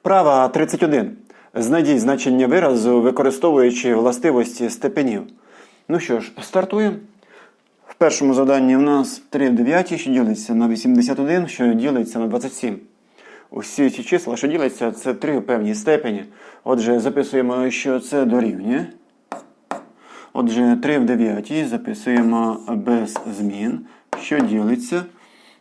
Вправа 31. Знайдіть значення виразу, використовуючи властивості степенів. Ну що ж, стартуємо. В першому заданні у нас 3 в 9, що ділиться на 81, що ділиться на 27. Усі ці числа, що діляться, це 3 в певній степені. Отже, записуємо, що це дорівнює. Отже, 3 в 9 записуємо без змін, що ділиться.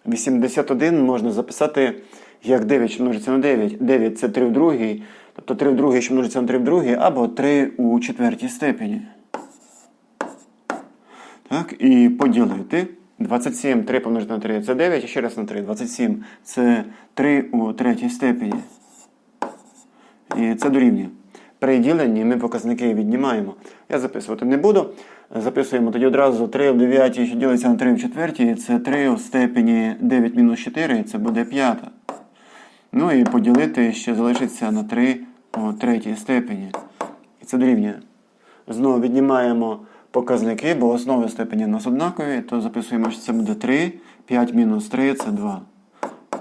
81 можна записати як 9, що множиться на 9. 9 це 3 в другій, тобто 3 в другій, що множиться на 3 в другій, або 3 у четвертій степені. Так, і поділити. 27, 3 помножити на 3 це 9, і ще раз на 3. 27 це 3 у третій степені. І це дорівнює. При діленні ми показники віднімаємо. Я записувати не буду. Записуємо тоді одразу 3 в 9, що ділиться на 3 в четвертій. Це 3 у степені 9 мінус 4, це буде 5. Ну і поділити ще залишиться на 3 у третій степені. І це дорівнює. Знову віднімаємо показники, бо основи степені у нас однакові, то записуємо, що це буде 3, 5 мінус 3 це 2.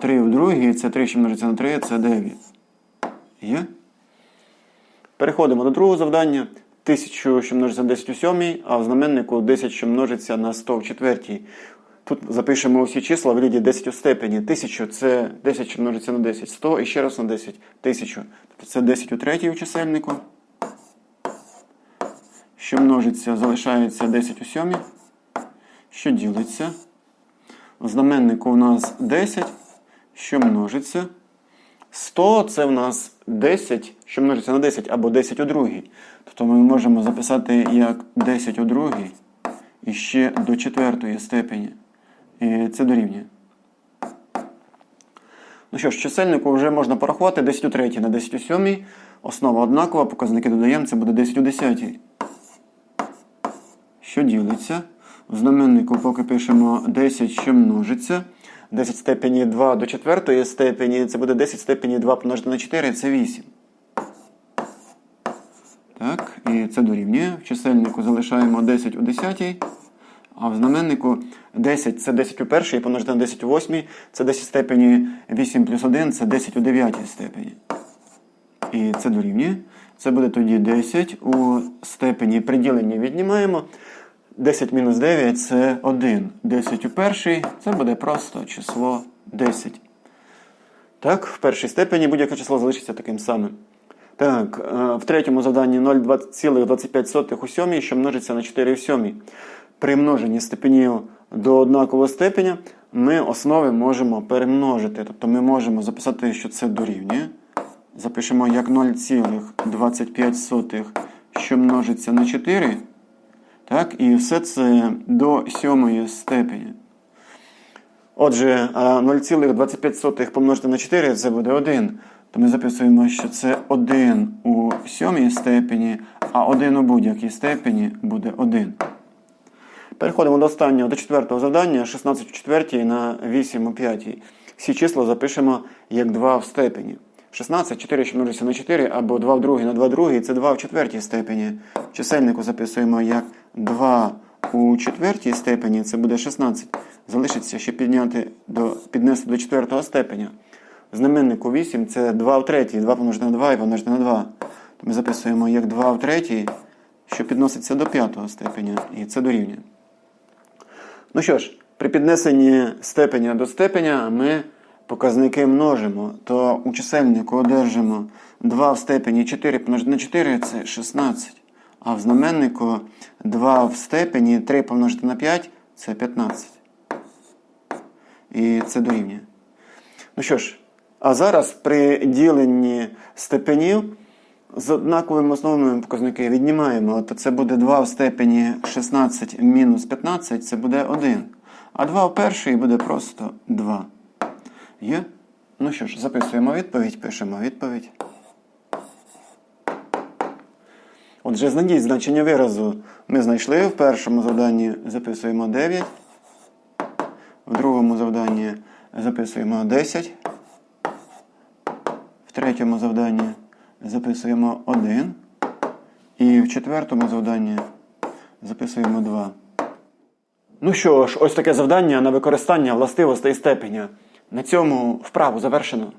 3 в другій, це 3, що множиться на 3, це 9. Є? Переходимо до другого завдання. 1000, що множиться на 10 у сьомій, а в знаменнику 10, що множиться на 100 в четвертій. Тут запишемо всі числа в ряді 10 у степені. 1000 це 10, множиться на 10. 100 і ще раз на 10. 1000. Тобто це 10 у третій у чисельнику. Що множиться, залишається 10 у сьомій. Що ділиться? В знаменнику у нас 10, що множиться. 100 це в нас 10, що множиться на 10 або 10 у другій. Тобто ми можемо записати як 10 у другій і ще до четвертої степені. І це дорівнює. Ну що ж, чисельнику вже можна порахувати 10 у третій на 10 у сьомій. Основа однакова, показники додаємо, це буде 10 у 10. Що ділиться? В знаменнику поки пишемо 10, що множиться. 10 в степені 2 до 4 степені, це буде 10 в степені 2 помножити на 4, це 8. Так, і це дорівнює. В чисельнику залишаємо 10 у 10, а в знаменнику 10 це 10 у першій, помножити на 10 у 8, це 10 в степені 8 плюс 1, це 10 у 9 степені. І це дорівнює. Це буде тоді 10 у степені приділення віднімаємо. 10 мінус 9 це 1. 10 у першій це буде просто число 10. Так, в першій степені будь-яке число залишиться таким самим. Так, е, в третьому завданні 0,25 у сьомій, що множиться на 4 в сьомій. При множенні степенів до однакового степеня ми основи можемо перемножити. Тобто ми можемо записати, що це дорівнює. Запишемо як 0,25, що множиться на 4. Так, І все це до сьомої степені. Отже, 0,25 помножити на 4 це буде 1. То ми записуємо, що це 1 у сьомій степені, а 1 у будь-якій степені буде 1. Переходимо до останнього, до четвертого завдання. 16 у четвертій на 8 у п'ятій. Всі числа запишемо як 2 в степені. 16, 4, що множиться на 4, або 2 в другій на 2 в другій, це 2 в четвертій степені. Чисельнику записуємо як 2 у четвертій степені, це буде 16. Залишиться ще підняти до, піднести до четвертого степеня. Знаменнику 8 це 2 в третій, 2 помножити на 2 і помножити на 2. То ми записуємо як 2 в третій, що підноситься до п'ятого степеня, і це дорівнює. Ну що ж, при піднесенні степеня до степеня ми показники множимо, то у чисельнику одержимо 2 в степені 4 помножити на 4 це 16. А в знаменнику 2 в степені 3 помножити на 5 це 15. І це дорівнює. Ну що ж, а зараз при діленні степенів з однаковими основними показники віднімаємо. То це буде 2 в степені 16 мінус 15, це буде 1. А 2 в першій буде просто 2. Є? Ну що ж, записуємо відповідь, пишемо відповідь. Отже, знайдіть значення виразу. Ми знайшли в першому завданні записуємо 9. В другому завданні записуємо 10. В третьому завданні записуємо 1. І в четвертому завданні записуємо 2. Ну що ж, ось таке завдання на використання властивостей степеня. На цьому вправу завершено.